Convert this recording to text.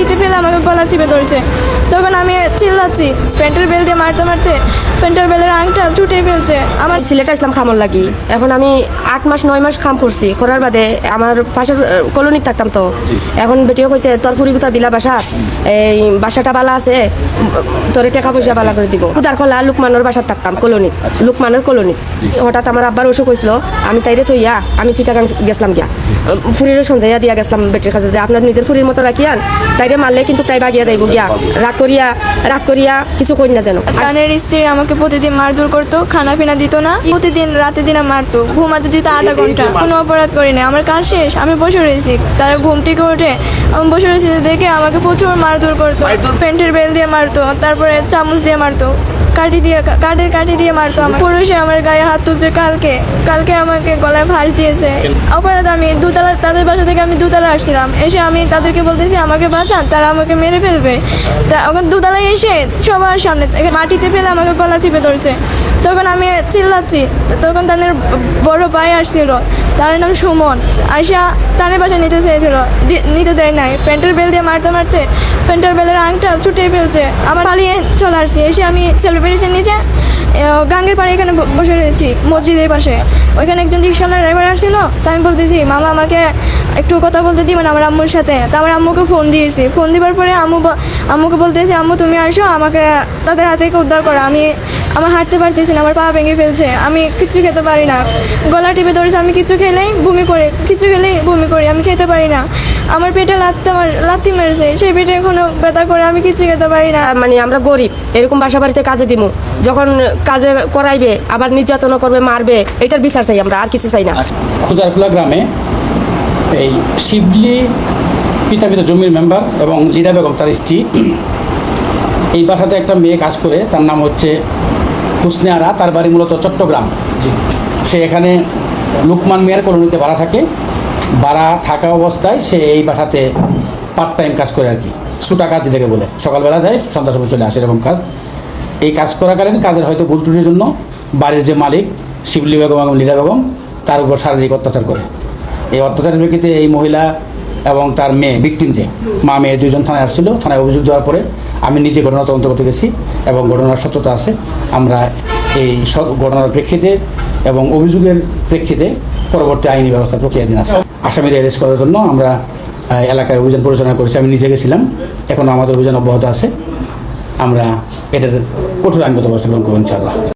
মাটিতে ফেলে আমাকে গলা চিপে ধরেছে। তখন আমি চিল্লাচ্ছি প্যান্টের বেল দিয়ে মারতে মারতে প্যান্টের বেলের আংটা ছুটে ফেলছে। আমার সিলেটা ইসলাম খামর লাগি। এখন আমি আট মাস নয় মাস খাম করছি। করার বাদে আমার পাশের কলোনি থাকতাম তো। এখন বেটিও কইছে তোর ফুরি গুতা দিলা বাসা? এই বাসাটা বালা আছে তোরে টাকা পয়সা বালা করে দিব। উদার খোলা লুকমানোর বাসার থাকতাম কলোনি লুকমানের কলোনি হঠাৎ আমার আব্বার অসুখ হয়েছিল আমি তাইরে থইয়া আমি চিটাগাং গেছিলাম গিয়া। ফুরির সঞ্জয়া দিয়া গেছিলাম বেটির কাছে যে আপনার নিজের ফুরির মতো রাখিয়ান তাইরে মারলে কিন্তু তাই বাগিয়া যাইব গিয়া। রাগ করিয়া রাগ করিয়া কিছু করি না যেন। গানের স্ত্রী আমাকে প্রতিদিন মারধর করতো খানা পিনা দিত না প্রতিদিন রাতে দিনে মারতো ঘুমাতে দিত আধা ঘণ্টা। কোনো অপরাধ করি না আমার কাজ শেষ আমি বসে রয়েছি। তারা ঘুম থেকে ওঠে আমি বসে রয়েছি দেখে আমাকে প্রচুর মারধর করতো। প্যান্টের বেল দিয়ে মারতো তারপরে চামচ দিয়ে মারতো। কাঠি দিয়ে কাঠের কাঠি দিয়ে মারতো আমার পুরুষে আমার গায়ে হাত তুলছে কালকে কালকে আমাকে গলায় ফাঁস দিয়েছে। অপরাধ আমি দুতলা তাদের বাসা থেকে আমি দুতলা আসছিলাম। এসে আমি তাদেরকে বলতেছি আমাকে বাঁচান তারা আমাকে মেরে ফেলবে। তা ওখানে দুতলায় এসে সবার সামনে মাটিতে ফেলে আমাকে গলা চিপে ধরছে। তখন আমি চিল্লাচ্ছি তখন তাদের বড় ভাই আসছিল। তার নাম সুমন। আইসা তানের বাসা নিতে চেয়েছিল। নিতে দেয় নাই। প্যান্টের বেল দিয়ে মারতে মারতে প্যান্টের বেলের আংটা ছুটে ফেলছে। আমার পালিয়ে চলে আসছি। এসে আমি সেলিব্রিটির নিচে গাঙ্গের পাড়ে এখানে বসে রয়েছি, মসজিদের পাশে। ওইখানে একজন রিক্সাওয়ালা ড্রাইভার আসছিল। তা আমি বলতেছি, মামা, আমাকে একটু কথা বলতে দিবেন আমার আম্মুর সাথে। তা আমার আম্মুকে ফোন দিয়েছি। ফোন দিবার পরে আম্মু আম্মুকে বলতেছি, আম্মু, তুমি আসো। আমাকে তাদের হাত থেকে উদ্ধার করো। আমি আমার হাঁটতে পারতেছি না আমার পা ভেঙে ফেলছে আমি কিচ্ছু খেতে পারি না। গলা টিপে ধরেছে আমি কিছু খেলেই বমি করে কিছু খেলেই বমি করি আমি খেতে পারি না। আমার পেটে লাত্তি আমার লাত্তি মেরেছে সেই পেটে এখনও ব্যথা করে আমি কিছু খেতে পারি না। মানে আমরা গরিব এরকম বাসা বাড়িতে কাজে দিব যখন কাজে করাইবে আবার নির্যাতন করবে মারবে এটার বিচার চাই আমরা আর কিছু চাই না। খোজারখোলা গ্রামে এই শিবলি পিতা পিতা জমির মেম্বার এবং লীলা বেগম তার স্ত্রী এই বাসাতে একটা মেয়ে কাজ করে, তার নাম হচ্ছে হুসনে তার বাড়ি মূলত চট্টগ্রাম। সে এখানে লুকমান মেয়ের কলোনিতে ভাড়া থাকে। ভাড়া থাকা অবস্থায় সে এই বাসাতে পার্ট টাইম কাজ করে আর কি। সুটা কাজ যেটাকে বলে। সকালবেলা যায় সন্ধ্যা সময় চলে আসে এরকম কাজ। এই কাজ করাকালীন কাজের হয়তো ভুল ত্রুটির জন্য বাড়ির যে মালিক, শিবলি বেগম এবং লীলা বেগম, তার উপর শারীরিক অত্যাচার করে। এই অত্যাচারের প্রেক্ষিতে এই মহিলা এবং তার মেয়ে ভিকটিম যে। মা মেয়ে দুজন থানায় আসছিল, থানায় অভিযোগ দেওয়ার পরে আমি নিজে ঘটনা তদন্ত করতে গেছি এবং ঘটনার সত্যতা আছে। আমরা এই ঘটনার প্রেক্ষিতে এবং অভিযোগের প্রেক্ষিতে পরবর্তী আইনি ব্যবস্থা প্রক্রিয়াধীন আছে। আসামিরা অ্যারেস্ট করার জন্য আমরা এলাকায় অভিযান পরিচালনা করেছি। আমি নিজে গেছিলাম। এখনও আমাদের অভিযান অব্যাহত আছে। আমরা এটার কঠোর আইনগত ব্যবস্থা গ্রহণ করব ইনশাআল্লাহ।